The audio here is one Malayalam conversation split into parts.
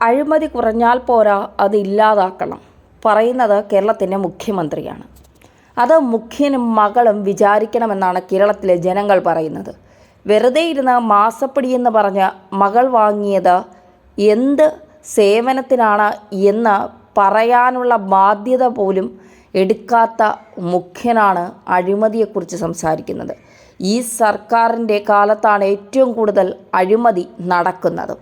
അഴിമതി കുറഞ്ഞാൽ പോരാ അത് ഇല്ലാതാക്കണം. പറയുന്നത് കേരളത്തിന്റെ മുഖ്യമന്ത്രിയാണ്. അത് മുഖ്യനും മകളും വിചാരിക്കണമെന്നാണ് കേരളത്തിലെ ജനങ്ങൾ പറയുന്നത്. വെറുതെ ഇരുന്ന് മാസപ്പടി എന്ന് പറഞ്ഞ് മകൾ വാങ്ങിയത് എന്ത് സേവനത്തിനാണ് എന്ന് പറയാനുള്ള ബാധ്യത പോലും എടുക്കാത്ത മുഖ്യനാണ് അഴിമതിയെക്കുറിച്ച് സംസാരിക്കുന്നത്. ഈ സർക്കാരിന്റെ കാലത്താണ് ഏറ്റവും കൂടുതൽ അഴിമതി നടക്കുന്നത്.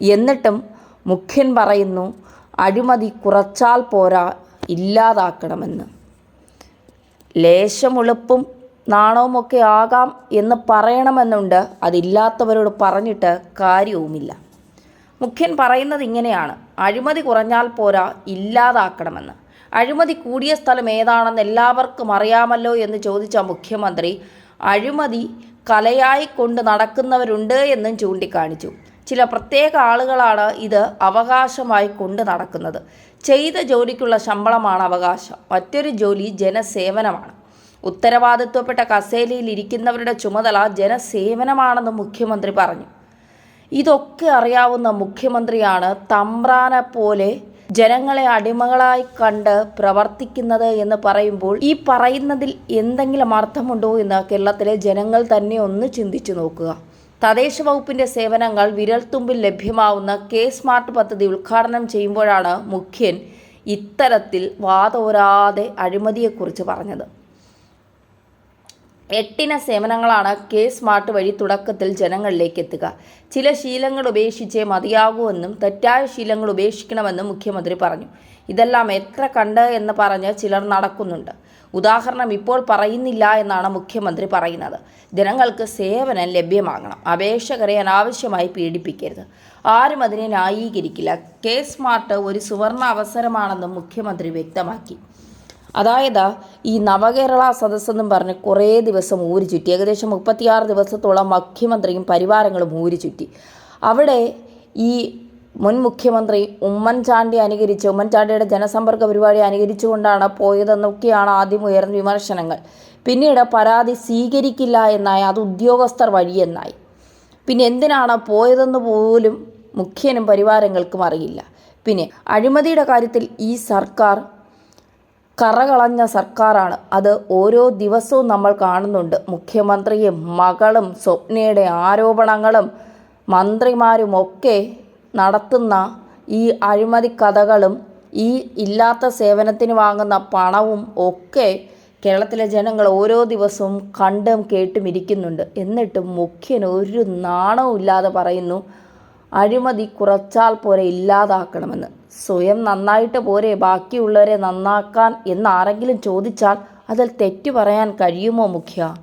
എന്നിട്ടും മുഖ്യൻ പറയുന്നു അഴിമതി കുറച്ചാൽ പോരാ ഇല്ലാതാക്കണമെന്ന്. ലേശമുളുപ്പും നാണവുമൊക്കെ ആകാം എന്ന് പറയണമെന്നുണ്ട് അതില്ലാത്തവരോട് പറഞ്ഞിട്ട് കാര്യവുമില്ല. മുഖ്യൻ പറയുന്നത് ഇങ്ങനെയാണ് അഴിമതി കുറഞ്ഞാൽ പോരാ ഇല്ലാതാക്കണമെന്ന്. അഴിമതി കൂടിയ സ്ഥലം ഏതാണെന്ന് എല്ലാവർക്കും അറിയാമല്ലോ എന്ന് ചോദിച്ച മുഖ്യമന്ത്രി അഴിമതി കലയായി കൊണ്ട് നടക്കുന്നവരുണ്ട് എന്നും ചൂണ്ടിക്കാണിച്ചു. ചില പ്രത്യേക ആളുകളാണ് ഇത് അവകാശമായി കൊണ്ട് നടക്കുന്നത്. ചെയ്ത ജോലിക്കുള്ള ശമ്പളമാണ് അവകാശം. മറ്റൊരു ജോലി ജനസേവനമാണ്. ഉത്തരവാദിത്വപ്പെട്ട കസേലയിൽ ഇരിക്കുന്നവരുടെ ചുമതല ജനസേവനമാണെന്ന് മുഖ്യമന്ത്രി പറഞ്ഞു. ഇതൊക്കെ അറിയാവുന്ന മുഖ്യമന്ത്രിയാണ് തമ്പ്രാനെ പോലെ ജനങ്ങളെ അടിമകളായി കണ്ട് പ്രവർത്തിക്കുന്നത് എന്ന് പറയുമ്പോൾ ഈ പറയുന്നതിൽ എന്തെങ്കിലും അർത്ഥമുണ്ടോ എന്ന് കേരളത്തിലെ ജനങ്ങൾ തന്നെ ഒന്ന് ചിന്തിച്ചു നോക്കുക. തദ്ദേശ വകുപ്പിന്റെ സേവനങ്ങൾ വിരൽത്തുമ്പിൽ ലഭ്യമാവുന്ന കെ സ്മാർട്ട് പദ്ധതി ഉദ്ഘാടനം ചെയ്യുമ്പോഴാണ് മുഖ്യൻ ഇത്തരത്തിൽ വാതോരാതെ അഴിമതിയെക്കുറിച്ച് പറഞ്ഞത്. എട്ടിന സേവനങ്ങളാണ് കെ സ്മാർട്ട് വഴി തുടക്കത്തിൽ ജനങ്ങളിലേക്ക് എത്തുക ചില ശീലങ്ങൾ ഉപേക്ഷിച്ചേ മതിയാകുമെന്നും തെറ്റായ ശീലങ്ങൾ ഉപേക്ഷിക്കണമെന്നും മുഖ്യമന്ത്രി പറഞ്ഞു. ഇതെല്ലാം എത്ര കണ്ട് എന്ന് പറഞ്ഞ് ചിലർ നടക്കുന്നുണ്ട്. ഉദാഹരണം ഇപ്പോൾ പറയുന്നില്ല എന്നാണ് മുഖ്യമന്ത്രി പറയുന്നത്. ജനങ്ങൾക്ക് സേവനം ലഭ്യമാകണം. അപേക്ഷകരെ അനാവശ്യമായി പീഡിപ്പിക്കരുത്. ആരും അതിനെ ന്യായീകരിക്കില്ല. കെ സ്മാർട്ട് ഒരു സുവർണ അവസരമാണെന്നും മുഖ്യമന്ത്രി വ്യക്തമാക്കി. അതായത് ഈ നവകേരള സദസ്സെന്നും പറഞ്ഞ് കുറേ ദിവസം ഊരി ചുറ്റി. ഏകദേശം മുപ്പത്തിയാറ് ദിവസത്തോളം മുഖ്യമന്ത്രിയും പരിവാരങ്ങളും ഊരി ചുറ്റി. അവിടെ ഈ മുൻ മുഖ്യമന്ത്രി ഉമ്മൻചാണ്ടി അനുകരിച്ച് ഉമ്മൻചാണ്ടിയുടെ ജനസമ്പർക്ക പരിപാടി അനുകരിച്ചുകൊണ്ടാണ് പോയതെന്നൊക്കെയാണ് ആദ്യം ഉയർന്ന വിമർശനങ്ങൾ. പിന്നീട് പരാതി സ്വീകരിക്കില്ല എന്നായി അത് ഉദ്യോഗസ്ഥർ വഴിയെന്നായി. പിന്നെ എന്തിനാണ് പോയതെന്ന് പോലും മുഖ്യനും പരിവാരങ്ങൾക്കും അറിയില്ല. പിന്നെ അഴിമതിയുടെ കാര്യത്തിൽ ഈ സർക്കാർ കറകളഞ്ഞ സർക്കാരാണ്. അത് ഓരോ ദിവസവും നമ്മൾ കാണുന്നുണ്ട്. മുഖ്യമന്ത്രിയും മകളും സ്വപ്നയുടെ ആരോപണങ്ങളും മന്ത്രിമാരും ഒക്കെ നടത്തുന്ന ഈ അഴിമതി കഥകളും ഈ ഇല്ലാത്ത സേവനത്തിന് വാങ്ങുന്ന പണവും ഒക്കെ കേരളത്തിലെ ജനങ്ങൾ ഓരോ ദിവസവും കണ്ടും കേട്ടും ഇരിക്കുന്നുണ്ട്. എന്നിട്ടും മുഖ്യൻ ഒരു നാണവും ഇല്ലാതെ പറയുന്നു. അഴിമതി കുറച്ചാൽ പോരെ ഇല്ലാതാക്കണമെന്ന്. സ്വയം നന്നായിട്ട് പോരെ ബാക്കിയുള്ളവരെ നന്നാക്കാൻ എന്നാരെങ്കിലും ചോദിച്ചാൽ അതിൽ തെറ്റു പറയാൻ കഴിയുമോ മുഖ്യ?